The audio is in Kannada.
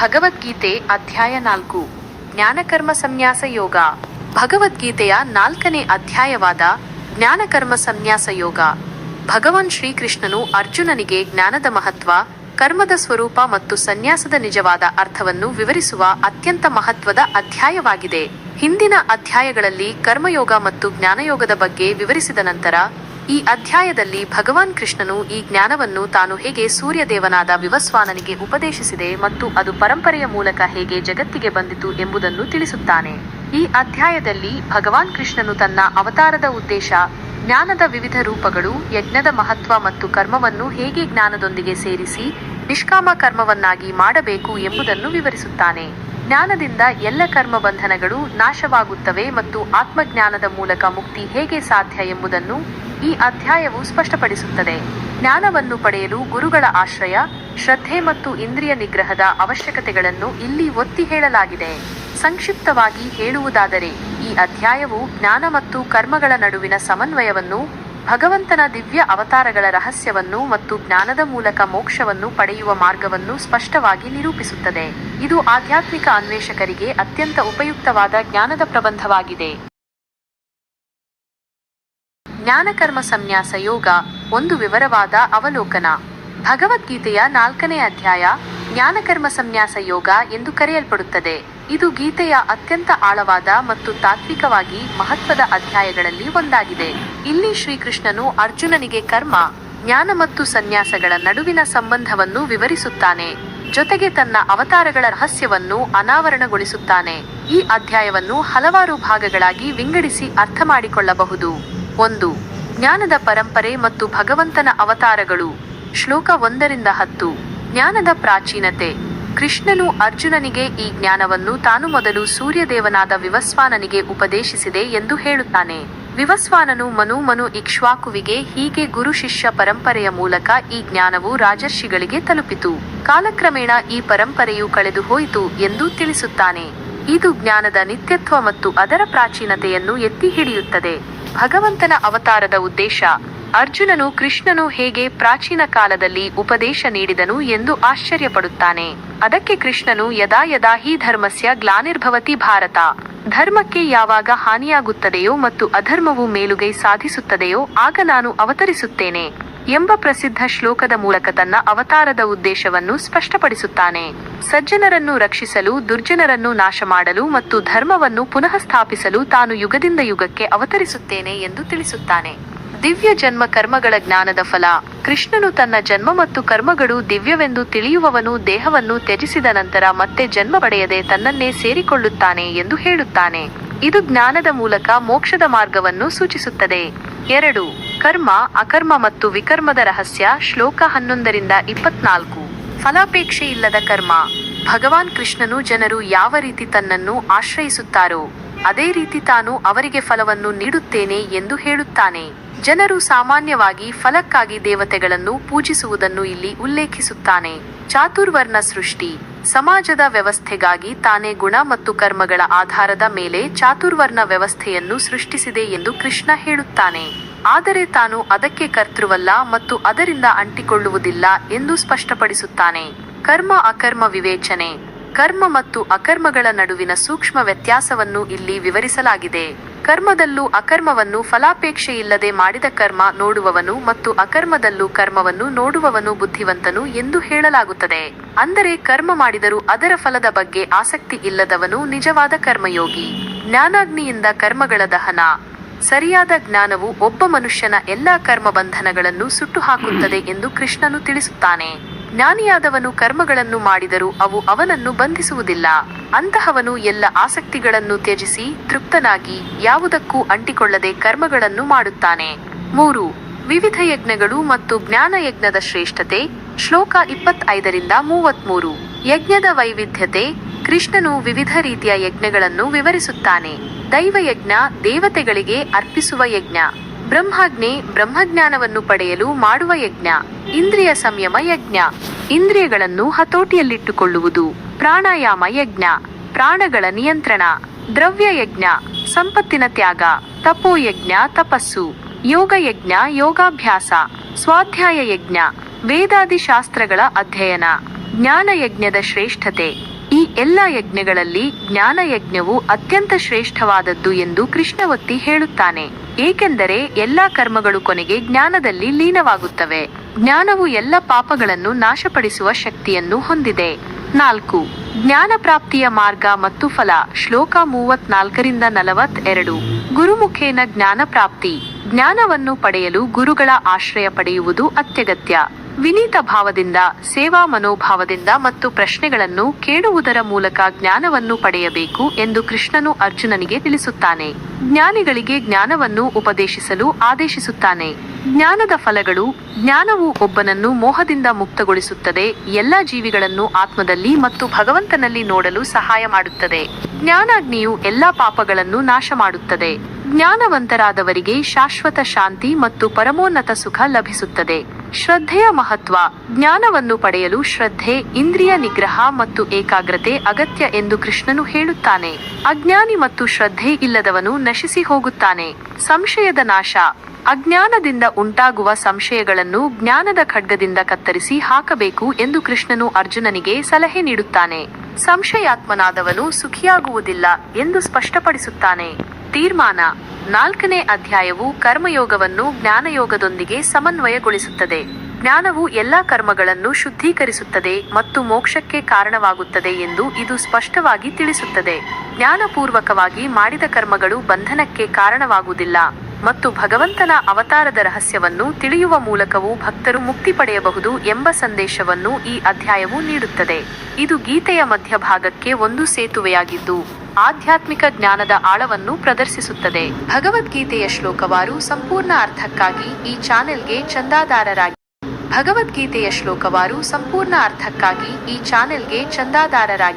ಭಗವದ್ಗೀತೆ ಅಧ್ಯಾಯ ನಾಲ್ಕು. ಜ್ಞಾನಕರ್ಮ ಸಂನ್ಯಾಸ ಯೋಗ. ಭಗವದ್ಗೀತೆಯ ನಾಲ್ಕನೇ ಅಧ್ಯಾಯವಾದ ಜ್ಞಾನಕರ್ಮ ಸಂನ್ಯಾಸ ಯೋಗ. ಭಗವಾನ್ ಶ್ರೀಕೃಷ್ಣನು ಅರ್ಜುನನಿಗೆ ಜ್ಞಾನದ ಮಹತ್ವ, ಕರ್ಮದ ಸ್ವರೂಪ ಮತ್ತು ಸನ್ಯಾಸದ ನಿಜವಾದ ಅರ್ಥವನ್ನು ವಿವರಿಸುವ ಅತ್ಯಂತ ಮಹತ್ವದ ಅಧ್ಯಾಯವಾಗಿದೆ. ಹಿಂದಿನ ಅಧ್ಯಾಯಗಳಲ್ಲಿ ಕರ್ಮಯೋಗ ಮತ್ತು ಜ್ಞಾನಯೋಗದ ಬಗ್ಗೆ ವಿವರಿಸಿದ ನಂತರ ಈ ಅಧ್ಯಾಯದಲ್ಲಿ ಭಗವಾನ್ ಕೃಷ್ಣನು ಈ ಜ್ಞಾನವನ್ನು ತಾನು ಹೇಗೆ ಸೂರ್ಯದೇವನಾದ ವಿವಸ್ವಾನನಿಗೆ ಉಪದೇಶಿಸಿದೆ ಮತ್ತು ಅದು ಪರಂಪರೆಯ ಮೂಲಕ ಹೇಗೆ ಜಗತ್ತಿಗೆ ಬಂದಿತು ಎಂಬುದನ್ನು ತಿಳಿಸುತ್ತಾನೆ. ಈ ಅಧ್ಯಾಯದಲ್ಲಿ ಭಗವಾನ್ ಕೃಷ್ಣನು ತನ್ನ ಅವತಾರದ ಉದ್ದೇಶ, ಜ್ಞಾನದ ವಿವಿಧ ರೂಪಗಳು, ಯಜ್ಞದ ಮಹತ್ವ ಮತ್ತು ಕರ್ಮವನ್ನು ಹೇಗೆ ಜ್ಞಾನದೊಂದಿಗೆ ಸೇರಿಸಿ ನಿಷ್ಕಾಮ ಕರ್ಮವನ್ನಾಗಿ ಮಾಡಬೇಕು ಎಂಬುದನ್ನು ವಿವರಿಸುತ್ತಾನೆ. ಜ್ಞಾನದಿಂದ ಎಲ್ಲ ಕರ್ಮ ಬಂಧನಗಳು ನಾಶವಾಗುತ್ತವೆ ಮತ್ತು ಆತ್ಮಜ್ಞಾನದ ಮೂಲಕ ಮುಕ್ತಿ ಹೇಗೆ ಸಾಧ್ಯ ಎಂಬುದನ್ನು ಈ ಅಧ್ಯಾಯವು ಸ್ಪಷ್ಟಪಡಿಸುತ್ತದೆ. ಜ್ಞಾನವನ್ನು ಪಡೆಯಲು ಗುರುಗಳ ಆಶ್ರಯ, ಶ್ರದ್ಧೆ ಮತ್ತು ಇಂದ್ರಿಯ ನಿಗ್ರಹದ ಅವಶ್ಯಕತೆಗಳನ್ನು ಇಲ್ಲಿ ಒತ್ತಿ ಹೇಳಲಾಗಿದೆ. ಸಂಕ್ಷಿಪ್ತವಾಗಿ ಹೇಳುವುದಾದರೆ, ಈ ಅಧ್ಯಾಯವು ಜ್ಞಾನ ಮತ್ತು ಕರ್ಮಗಳ ನಡುವಿನ ಸಮನ್ವಯವನ್ನು ಭಗವಂತನ ದಿವ್ಯ ಅವತಾರಗಳ ರಹಸ್ಯವನ್ನು ಮತ್ತು ಜ್ಞಾನದ ಮೂಲಕ ಮೋಕ್ಷವನ್ನು ಪಡೆಯುವ ಮಾರ್ಗವನ್ನು ಸ್ಪಷ್ಟವಾಗಿ ನಿರೂಪಿಸುತ್ತದೆ. ಇದು ಆಧ್ಯಾತ್ಮಿಕ ಅನ್ವೇಷಕರಿಗೆ ಅತ್ಯಂತ ಉಪಯುಕ್ತವಾದ ಜ್ಞಾನದ ಪ್ರಬಂಧವಾಗಿದೆ. ಜ್ಞಾನಕರ್ಮ ಸಂನ್ಯಾಸ ಯೋಗ, ಒಂದು ವಿವರವಾದ ಅವಲೋಕನ. ಭಗವದ್ಗೀತೆಯ ನಾಲ್ಕನೇ ಅಧ್ಯಾಯ ಜ್ಞಾನಕರ್ಮ ಸಂನ್ಯಾಸ ಯೋಗ ಎಂದು ಕರೆಯಲ್ಪಡುತ್ತದೆ. ಇದು ಗೀತೆಯ ಅತ್ಯಂತ ಆಳವಾದ ಮತ್ತು ತಾತ್ವಿಕವಾಗಿ ಮಹತ್ವದ ಅಧ್ಯಾಯಗಳಲ್ಲಿ ಒಂದಾಗಿದೆ. ಇಲ್ಲಿ ಶ್ರೀಕೃಷ್ಣನು ಅರ್ಜುನನಿಗೆ ಕರ್ಮ, ಜ್ಞಾನ ಮತ್ತು ಸನ್ಯಾಸಗಳ ನಡುವಿನ ಸಂಬಂಧವನ್ನು ವಿವರಿಸುತ್ತಾನೆ. ಜೊತೆಗೆ ತನ್ನ ಅವತಾರಗಳ ರಹಸ್ಯವನ್ನು ಅನಾವರಣಗೊಳಿಸುತ್ತಾನೆ. ಈ ಅಧ್ಯಾಯವನ್ನು ಹಲವಾರು ಭಾಗಗಳಾಗಿ ವಿಂಗಡಿಸಿ ಅರ್ಥ ಮಾಡಿಕೊಳ್ಳಬಹುದು ಒಂದು, ಜ್ಞಾನದ ಪರಂಪರೆ ಮತ್ತು ಭಗವಂತನ ಅವತಾರಗಳು. ಶ್ಲೋಕ ಒಂದರಿಂದ ಹತ್ತು. ಜ್ಞಾನದ ಪ್ರಾಚೀನತೆ. ಕೃಷ್ಣನು ಅರ್ಜುನನಿಗೆ ಈ ಜ್ಞಾನವನ್ನು ತಾನು ಮೊದಲು ಸೂರ್ಯದೇವನಾದ ವಿವಸ್ವಾನನಿಗೆ ಉಪದೇಶಿಸಿದೆ ಎಂದು ಹೇಳುತ್ತಾನೆ. ವಿವಸ್ವಾನನು ಮನು ಮನು ಇಕ್ಷ್ವಾಕುವಿಗೆ ಹೀಗೆ ಗುರು ಶಿಷ್ಯ ಪರಂಪರೆಯ ಮೂಲಕ ಈ ಜ್ಞಾನವು ರಾಜರ್ಷಿಗಳಿಗೆ ತಲುಪಿತು. ಕಾಲಕ್ರಮೇಣ ಈ ಪರಂಪರೆಯು ಕಳೆದು ಹೋಯಿತು ಎಂದು ತಿಳಿಸುತ್ತಾನೆ. ಇದು ಜ್ಞಾನದ ನಿತ್ಯತ್ವ ಮತ್ತು ಅದರ ಪ್ರಾಚೀನತೆಯನ್ನು ಎತ್ತಿ ಹಿಡಿಯುತ್ತದೆ. ಭಗವಂತನ ಅವತಾರದ ಉದ್ದೇಶ. ಅರ್ಜುನನು ಕೃಷ್ಣನು ಹೇಗೆ ಪ್ರಾಚೀನ ಕಾಲದಲ್ಲಿ ಉಪದೇಶ ನೀಡಿದನು ಎಂದು ಆಶ್ಚರ್ಯಪಡುತ್ತಾನೆ. ಅದಕ್ಕೆ ಕೃಷ್ಣನು, ಯದಾ ಯದಾ ಹಿ ಧರ್ಮಸ್ಯ ಗ್ಲಾನಿರ್ಭವತಿ ಭಾರತ. ಧರ್ಮಕ್ಕೆ ಯಾವಾಗ ಹಾನಿಯಾಗುತ್ತದೆಯೋ ಮತ್ತು ಅಧರ್ಮವು ಮೇಲುಗೈ ಸಾಧಿಸುತ್ತದೆಯೋ ಆಗ ನಾನು ಅವತರಿಸುತ್ತೇನೆ ಎಂಬ ಪ್ರಸಿದ್ಧ ಶ್ಲೋಕದ ಮೂಲಕ ತನ್ನ ಅವತಾರದ ಉದ್ದೇಶವನ್ನು ಸ್ಪಷ್ಟಪಡಿಸುತ್ತಾನೆ. ಸಜ್ಜನರನ್ನು ರಕ್ಷಿಸಲು, ದುರ್ಜನರನ್ನು ನಾಶ ಮಾಡಲು ಮತ್ತು ಧರ್ಮವನ್ನು ಪುನಃ ಸ್ಥಾಪಿಸಲು ತಾನು ಯುಗದಿಂದ ಯುಗಕ್ಕೆ ಅವತರಿಸುತ್ತೇನೆ ಎಂದು ತಿಳಿಸುತ್ತಾನೆ. ದಿವ್ಯ ಜನ್ಮ ಕರ್ಮಗಳ ಜ್ಞಾನದ ಫಲ. ಕೃಷ್ಣನು ತನ್ನ ಜನ್ಮ ಮತ್ತು ಕರ್ಮಗಳು ದಿವ್ಯವೆಂದು ತಿಳಿಯುವವನು ದೇಹವನ್ನು ತ್ಯಜಿಸಿದ ನಂತರ ಮತ್ತೆ ಜನ್ಮ ಪಡೆಯದೆ ತನ್ನನ್ನೇ ಸೇರಿಕೊಳ್ಳುತ್ತಾನೆ ಎಂದು ಹೇಳುತ್ತಾನೆ. ಇದು ಜ್ಞಾನದ ಮೂಲಕ ಮೋಕ್ಷದ ಮಾರ್ಗವನ್ನು ಸೂಚಿಸುತ್ತದೆ. ಎರಡು. ಕರ್ಮ, ಅಕರ್ಮ ಮತ್ತು ವಿಕರ್ಮದ ರಹಸ್ಯ, ಶ್ಲೋಕ ಹನ್ನೊಂದರಿಂದ ಇಪ್ಪತ್ನಾಲ್ಕು. ಫಲಾಪೇಕ್ಷೆ ಇಲ್ಲದ ಕರ್ಮ. ಭಗವಾನ್ ಕೃಷ್ಣನು ಜನರು ಯಾವ ರೀತಿ ತನ್ನನ್ನು ಆಶ್ರಯಿಸುತ್ತಾರೋ, ಅದೇ ರೀತಿ ತಾನು ಅವರಿಗೆ ಫಲವನ್ನು ನೀಡುತ್ತೇನೆ ಎಂದು ಹೇಳುತ್ತಾನೆ. ಜನರು ಸಾಮಾನ್ಯವಾಗಿ ಫಲಕ್ಕಾಗಿ ದೇವತೆಗಳನ್ನು ಪೂಜಿಸುವುದನ್ನು ಇಲ್ಲಿ ಉಲ್ಲೇಖಿಸುತ್ತಾನೆ. ಚಾತುರ್ವರ್ಣ ಸೃಷ್ಟಿ. ಸಮಾಜದ ವ್ಯವಸ್ಥೆಗಾಗಿ ತಾನೇ ಗುಣ ಮತ್ತು ಕರ್ಮಗಳ ಆಧಾರದ ಮೇಲೆ ಚಾತುರ್ವರ್ಣ ವ್ಯವಸ್ಥೆಯನ್ನು ಸೃಷ್ಟಿಸಿದೆ ಎಂದು ಕೃಷ್ಣ ಹೇಳುತ್ತಾನೆ. ಆದರೆ ತಾನು ಅದಕ್ಕೆ ಕರ್ತೃವಲ್ಲ ಮತ್ತು ಅದರಿಂದ ಅಂಟಿಕೊಳ್ಳುವುದಿಲ್ಲ ಎಂದು ಸ್ಪಷ್ಟಪಡಿಸುತ್ತಾನೆ. ಕರ್ಮ ಅಕರ್ಮ ವಿವೇಚನೆ. ಕರ್ಮ ಮತ್ತು ಅಕರ್ಮಗಳ ನಡುವಿನ ಸೂಕ್ಷ್ಮ ವ್ಯತ್ಯಾಸವನ್ನು ಇಲ್ಲಿ ವಿವರಿಸಲಾಗಿದೆ. ಕರ್ಮದಲ್ಲೂ ಅಕರ್ಮವನ್ನು ಫಲಾಪೇಕ್ಷೆ ಇಲ್ಲದೆ ಮಾಡಿದ ಕರ್ಮ ನೋಡುವವನು ಮತ್ತು ಅಕರ್ಮದಲ್ಲೂ ಕರ್ಮವನ್ನು ನೋಡುವವನು ಬುದ್ಧಿವಂತನು ಎಂದು ಹೇಳಲಾಗುತ್ತದೆ. ಅಂದರೆ ಕರ್ಮ ಮಾಡಿದರೂ ಅದರ ಫಲದ ಬಗ್ಗೆ ಆಸಕ್ತಿ ಇಲ್ಲದವನು ನಿಜವಾದ ಕರ್ಮಯೋಗಿ. ಜ್ಞಾನಾಗ್ನಿಯಿಂದ ಕರ್ಮಗಳ ದಹನ. ಸರಿಯಾದ ಜ್ಞಾನವು ಒಬ್ಬ ಮನುಷ್ಯನ ಎಲ್ಲಾ ಕರ್ಮ ಬಂಧನಗಳನ್ನು ಸುಟ್ಟು ಹಾಕುತ್ತದೆ ಎಂದು ಕೃಷ್ಣನು ತಿಳಿಸುತ್ತಾನೆ. ಜ್ಞಾನಿಯಾದವನು ಕರ್ಮಗಳನ್ನು ಮಾಡಿದರೂ ಅವು ಅವನನ್ನು ಬಂಧಿಸುವುದಿಲ್ಲ. ಅಂತಹವನು ಎಲ್ಲ ಆಸಕ್ತಿಗಳನ್ನು ತ್ಯಜಿಸಿ ತೃಪ್ತನಾಗಿ ಯಾವುದಕ್ಕೂ ಅಂಟಿಕೊಳ್ಳದೆ ಕರ್ಮಗಳನ್ನು ಮಾಡುತ್ತಾನೆ. ಮೂರು, ವಿವಿಧ ಯಜ್ಞಗಳು ಮತ್ತು ಜ್ಞಾನ ಯಜ್ಞದ ಶ್ರೇಷ್ಠತೆ. ಶ್ಲೋಕ ಇಪ್ಪತ್ತೈದರಿಂದ ಮೂವತ್ಮೂರು. ಯಜ್ಞದ ವೈವಿಧ್ಯತೆ. ಕೃಷ್ಣನು ವಿವಿಧ ರೀತಿಯ ಯಜ್ಞಗಳನ್ನು ವಿವರಿಸುತ್ತಾನೆ. ದೈವಯಜ್ಞ ದೇವತೆಗಳಿಗೆ ಅರ್ಪಿಸುವ ಯಜ್ಞ. ಬ್ರಹ್ಮಾಜ್ಞೆ ಬ್ರಹ್ಮಜ್ಞಾನವನ್ನು ಪಡೆಯಲು ಮಾಡುವ ಯಜ್ಞ, ಇಂದ್ರಿಯ ಸಂಯಮ ಯಜ್ಞ. ಇಂದ್ರಿಯಗಳನ್ನು ಹತೋಟಿಯಲ್ಲಿಟ್ಟುಕೊಳ್ಳುವುದು ಪ್ರಾಣಾಯಾಮ ಯಜ್ಞ, ಪ್ರಾಣಗಳ ನಿಯಂತ್ರಣ, ದ್ರವ್ಯ ಯಜ್ಞ, ಸಂಪತ್ತಿನ ತ್ಯಾಗ ತಪೋಯಜ್ಞ ತಪಸ್ಸು. ಯೋಗ ಯಜ್ಞ, ಯೋಗಾಭ್ಯಾಸ, ಸ್ವಾಧ್ಯಾಯ ಯಜ್ಞ ವೇದಾದಿ ಶಾಸ್ತ್ರಗಳ ಅಧ್ಯಯನ ಜ್ಞಾನಯಜ್ಞದ ಶ್ರೇಷ್ಠತೆ. ಈ ಎಲ್ಲ ಯಜ್ಞಗಳಲ್ಲಿ ಜ್ಞಾನಯಜ್ಞವು ಅತ್ಯಂತ ಶ್ರೇಷ್ಠವಾದದ್ದು ಎಂದು ಕೃಷ್ಣವತ್ತಿ ಹೇಳುತ್ತಾನೆ. ಏಕೆಂದರೆ ಎಲ್ಲಾ ಕರ್ಮಗಳು ಕೊನೆಗೆ ಜ್ಞಾನದಲ್ಲಿ ಲೀನವಾಗುತ್ತವೆ. ಜ್ಞಾನವು ಎಲ್ಲ ಪಾಪಗಳನ್ನು ನಾಶಪಡಿಸುವ ಶಕ್ತಿಯನ್ನು ಹೊಂದಿದೆ. ನಾಲ್ಕು. ಜ್ಞಾನ ಪ್ರಾಪ್ತಿಯ ಮಾರ್ಗ ಮತ್ತು ಫಲ. ಶ್ಲೋಕ ಮೂವತ್ನಾಲ್ಕರಿಂದ ನಲವತ್ ಎರಡು ಗುರುಮುಖೇನ ಜ್ಞಾನ ಪ್ರಾಪ್ತಿ. ಜ್ಞಾನವನ್ನು ಪಡೆಯಲು ಗುರುಗಳ ಆಶ್ರಯ ಪಡೆಯುವುದು ಅತ್ಯಗತ್ಯ. ವಿನೀತ ಭಾವದಿಂದ, ಸೇವಾ ಮನೋಭಾವದಿಂದ ಮತ್ತು ಪ್ರಶ್ನೆಗಳನ್ನು ಕೇಳುವುದರ ಮೂಲಕ ಜ್ಞಾನವನ್ನು ಪಡೆಯಬೇಕು ಎಂದು ಕೃಷ್ಣನು ಅರ್ಜುನನಿಗೆ ತಿಳಿಸುತ್ತಾನೆ. ಜ್ಞಾನಿಗಳಿಗೆ ಜ್ಞಾನವನ್ನು ಉಪದೇಶಿಸಲು ಆದೇಶಿಸುತ್ತಾನೆ. ಜ್ಞಾನದ ಫಲಗಳು, ಜ್ಞಾನವು ಒಬ್ಬನನ್ನು ಮೋಹದಿಂದ ಮುಕ್ತಗೊಳಿಸುತ್ತದೆ, ಎಲ್ಲ ಜೀವಿಗಳನ್ನು ಆತ್ಮದಲ್ಲಿ ಮತ್ತು ಭಗವಂತನಲ್ಲಿ ನೋಡಲು ಸಹಾಯ ಮಾಡುತ್ತದೆ. ಜ್ಞಾನಾಗ್ನಿಯು ಎಲ್ಲಾ ಪಾಪಗಳನ್ನು ನಾಶ ಮಾಡುತ್ತದೆ. ಜ್ಞಾನವಂತರಾದವರಿಗೆ ಶಾಶ್ವತ ಶಾಂತಿ ಮತ್ತು ಪರಮೋನ್ನತ ಸುಖ ಲಭಿಸುತ್ತದೆ. ಶ್ರದ್ಧೆಯ ಮಹತ್ವ, ಜ್ಞಾನವನ್ನು ಪಡೆಯಲು ಶ್ರದ್ಧೆ, ಇಂದ್ರಿಯ ನಿಗ್ರಹ ಮತ್ತು ಏಕಾಗ್ರತೆ ಅಗತ್ಯ ಎಂದು ಕೃಷ್ಣನು ಹೇಳುತ್ತಾನೆ. ಅಜ್ಞಾನಿ ಮತ್ತು ಶ್ರದ್ಧೆ ಇಲ್ಲದವನು ನಶಿಸಿ ಹೋಗುತ್ತಾನೆ. ಸಂಶಯದ ನಾಶ. ಅಜ್ಞಾನದಿಂದ ಉಂಟಾಗುವ ಸಂಶಯಗಳನ್ನು ಜ್ಞಾನದ ಖಡ್ಗದಿಂದ ಕತ್ತರಿಸಿ ಹಾಕಬೇಕು ಎಂದು ಕೃಷ್ಣನು ಅರ್ಜುನನಿಗೆ ಸಲಹೆ ನೀಡುತ್ತಾನೆ. ಸಂಶಯಾತ್ಮನಾದವನು ಸುಖಿಯಾಗುವುದಿಲ್ಲ ಎಂದು ಸ್ಪಷ್ಟಪಡಿಸುತ್ತಾನೆ. ತೀರ್ಮಾನ ನಾಲ್ಕನೇ ಅಧ್ಯಾಯವು ಕರ್ಮಯೋಗವನ್ನು ಜ್ಞಾನಯೋಗದೊಂದಿಗೆ ಸಮನ್ವಯಗೊಳಿಸುತ್ತದೆ. ಜ್ಞಾನವು ಎಲ್ಲಾ ಕರ್ಮಗಳನ್ನು ಶುದ್ಧೀಕರಿಸುತ್ತದೆ ಮತ್ತು ಮೋಕ್ಷಕ್ಕೆ ಕಾರಣವಾಗುತ್ತದೆ ಎಂದು ಇದು ಸ್ಪಷ್ಟವಾಗಿ ತಿಳಿಸುತ್ತದೆ. ಜ್ಞಾನಪೂರ್ವಕವಾಗಿ ಮಾಡಿದ ಕರ್ಮಗಳು ಬಂಧನಕ್ಕೆ ಕಾರಣವಾಗುವುದಿಲ್ಲ ಮತ್ತು ಭಗವಂತನ ಅವತಾರದ ರಹಸ್ಯವನ್ನು ತಿಳಿಯುವ ಮೂಲಕವೂ ಭಕ್ತರು ಮುಕ್ತಿ ಪಡೆಯಬಹುದು ಎಂಬ ಸಂದೇಶವನ್ನು ಈ ಅಧ್ಯಾಯವು ನೀಡುತ್ತದೆ. ಇದು ಗೀತೆಯ ಮಧ್ಯಭಾಗಕ್ಕೆ ಒಂದು ಸೇತುವೆಯಾಗಿದ್ದು ಆಧ್ಯಾತ್ಮಿಕ ಜ್ಞಾನದ ಆಳವನ್ನು ಪ್ರದರ್ಶಿಸುತ್ತದೆ. ಭಗವದ್ಗೀತೆಯ ಶ್ಲೋಕವಾರು ಸಂಪೂರ್ಣ ಅರ್ಥಕ್ಕಾಗಿ ಈ ಚಾನೆಲ್ಗೆ ಚಂದಾದಾರರಾಗಿ ಭಗವದ್ಗೀತೆಯ ಶ್ಲೋಕವಾರು ಸಂಪೂರ್ಣ ಅರ್ಥಕ್ಕಾಗಿ ಈ ಚಾನೆಲ್ಗೆ ಚಂದಾದಾರರಾಗಿ